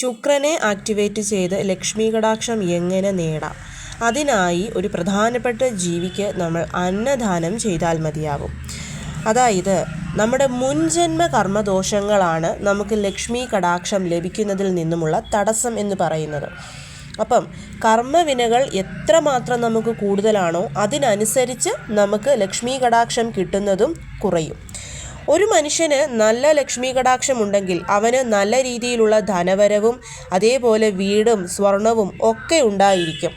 ശുക്രനെ activate ചെയ്ത് ലക്ഷ്മി കടാക്ഷം എങ്ങനെ നേടാം? അതിനായി ഒരു പ്രധാനപ്പെട്ട ജീവിക്ക് നമ്മൾ അന്നദാനം ചെയ്താൽ മതിയാകും അതായത് നമ്മുടെ മുൻജന്മ കർമ്മദോഷങ്ങളാണ് നമുക്ക് ലക്ഷ്മി കടാക്ഷം ലഭിക്കുന്നതിൽ നിന്നുമുള്ള തടസ്സം എന്ന് പറയുന്നത്. അപ്പം കർമ്മവിനകൾ എത്രമാത്രം നമുക്ക് കൂടുതലാണോ അതിനനുസരിച്ച് നമുക്ക് ലക്ഷ്മി കടാക്ഷം കിട്ടുന്നതും കുറയും. ഒരു മനുഷ്യന് നല്ല ലക്ഷ്മി കടാക്ഷം ഉണ്ടെങ്കിൽ അവന് നല്ല രീതിയിലുള്ള ധനവരവും അതേപോലെ വീടും സ്വർണവും ഒക്കെ ഉണ്ടായിരിക്കും.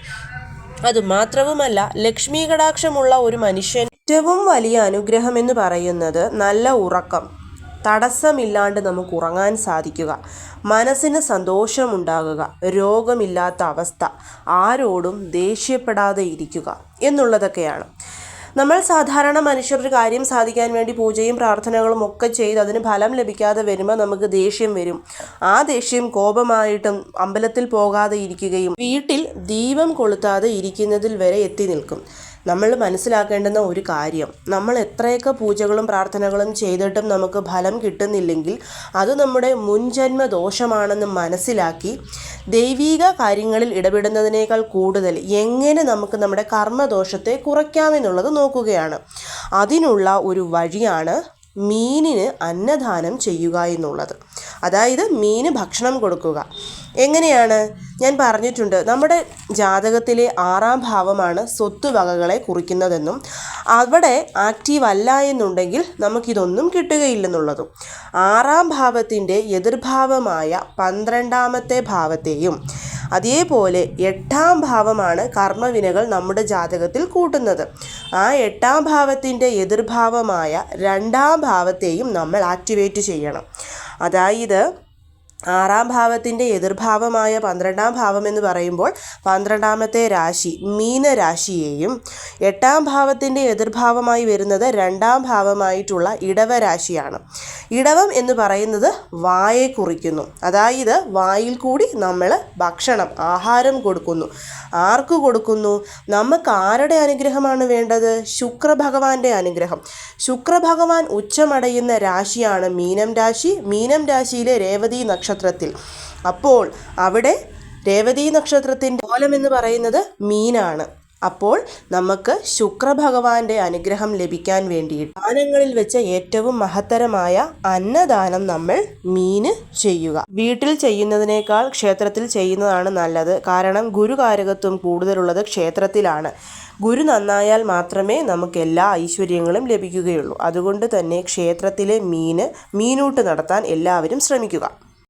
അത് അതുമാത്രവുമല്ല ലക്ഷ്മി കടാക്ഷമുള്ള ഒരു മനുഷ്യൻ ഏറ്റവും വലിയ അനുഗ്രഹം എന്ന് പറയുന്നത് നല്ല ഉറക്കം. തടസ്സമില്ലാണ്ട് നമുക്ക് ഉറങ്ങാൻ സാധിക്കുക. മനസ്സിന് സന്തോഷമുണ്ടാകുക. രോഗമില്ലാത്ത അവസ്ഥ. ആരോടും ദേഷ്യപ്പെടാതെ ഇരിക്കുക എന്നുള്ളതൊക്കെയാണ്. നമ്മൾ സാധാരണ മനുഷ്യർ ഒരു കാര്യം സാധിക്കാൻ വേണ്ടി പൂജയും പ്രാർത്ഥനകളും ഒക്കെ ചെയ്ത് അതിന് ഫലം ലഭിക്കാതെ വരുമ്പോൾ നമുക്ക് ദേഷ്യം വരും. ആ ദേഷ്യം കോപമായിട്ടും അമ്പലത്തിൽ പോകാതെ ഇരിക്കുകയും വീട്ടിൽ ദീപം കൊളുത്താതെ ഇരിക്കുന്നതിൽ വരെ എത്തി നിൽക്കും. നമ്മൾ മനസ്സിലാക്കേണ്ടുന്ന ഒരു കാര്യം. നമ്മൾ എത്രയൊക്കെ പൂജകളും പ്രാർത്ഥനകളും ചെയ്തിട്ടും നമുക്ക് ഫലം കിട്ടുന്നില്ലെങ്കിൽ അത് നമ്മുടെ മുൻജന്മ ദോഷമാണെന്ന് മനസ്സിലാക്കി ദൈവീക കാര്യങ്ങളിൽ ഇടപെടുന്നതിനേക്കാൾ കൂടുതൽ എങ്ങനെ നമുക്ക് നമ്മുടെ കർമ്മദോഷത്തെ കുറയ്ക്കാമെന്നുള്ളത് നോക്കുകയാണ്. അതിനുള്ള ഒരു വഴിയാണ് മീനിന് അന്നദാനം ചെയ്യുക എന്നുള്ളത്. അതായത് മീന് ഭക്ഷണം കൊടുക്കുക. എങ്ങനെയാണ്? ഞാൻ പറഞ്ഞിട്ടുണ്ട് നമ്മുടെ ജാതകത്തിലെ ആറാം ഭാവമാണ് സ്വത്തുവകകളെ കുറിക്കുന്നതെന്നും അവിടെ ആക്റ്റീവ് അല്ല എന്നുണ്ടെങ്കിൽ നമുക്കിതൊന്നും കിട്ടുകയില്ലെന്നുള്ളതും. ആറാം ഭാവത്തിന്റെ എതിർഭാവമായ പന്ത്രണ്ടാമത്തെ ഭാവത്തെയും അതേപോലെ എട്ടാം ഭാവമാണ് കർമ്മവിനകൾ നമ്മുടെ ജാതകത്തിൽ കൂട്ടുന്നത്. ആ എട്ടാം ഭാവത്തിന്റെ എതിർഭാവമായ രണ്ടാം ഭാവത്തെയും നമ്മൾ ആക്ടിവേറ്റ് ചെയ്യണം. അതായത് ആറാം ഭാവത്തിന്റെ എതിർഭാവമായ പന്ത്രണ്ടാം ഭാവം എന്ന് പറയുമ്പോൾ പന്ത്രണ്ടാമത്തെ രാശി മീനരാശിയെയും എട്ടാം ഭാവത്തിന്റെ എതിർഭാവമായി വരുന്നത് രണ്ടാം ഭാവമായിട്ടുള്ള ഇടവ രാശിയാണ് ഇടവം എന്ന് പറയുന്നത് വായെ കുറിക്കുന്നു. അതായത് വായിൽ കൂടി നമ്മൾ ഭക്ഷണം ആഹാരം കൊടുക്കുന്നു. ആർക്ക് കൊടുക്കുന്നു? നമുക്ക് ആരുടെ അനുഗ്രഹമാണ് വേണ്ടത്? ശുക്രഭഗവാന്റെ അനുഗ്രഹം. ശുക്രഭഗവാൻ ഉച്ചമടയുന്ന രാശിയാണ് മീനം രാശി. മീനം രാശിയിലെ രേവതി നക്ഷത്രത്തിൽ. അപ്പോൾ അവിടെ രേവതി നക്ഷത്രത്തിന്റെ കോലം എന്ന് പറയുന്നത് മീനാണ്. അപ്പോൾ നമുക്ക് ശുക്രഭഗവാന്റെ അനുഗ്രഹം ലഭിക്കാൻ വേണ്ടിയിട്ട് ദാനങ്ങളിൽ വെച്ച ഏറ്റവും മഹത്തരമായ അന്നദാനം നമ്മൾ മീന് ചെയ്യുക. വീട്ടിൽ ചെയ്യുന്നതിനേക്കാൾ ക്ഷേത്രത്തിൽ ചെയ്യുന്നതാണ് നല്ലത്. കാരണം ഗുരുകാരകത്വം കൂടുതലുള്ളത് ക്ഷേത്രത്തിലാണ്. ഗുരു നന്നായാൽ മാത്രമേ നമുക്ക് എല്ലാ ഐശ്വര്യങ്ങളും ലഭിക്കുകയുള്ളൂ. അതുകൊണ്ട് തന്നെ ക്ഷേത്രത്തിലെ മീന് മീനൂട്ട് നടത്താൻ എല്ലാവരും ശ്രമിക്കുക.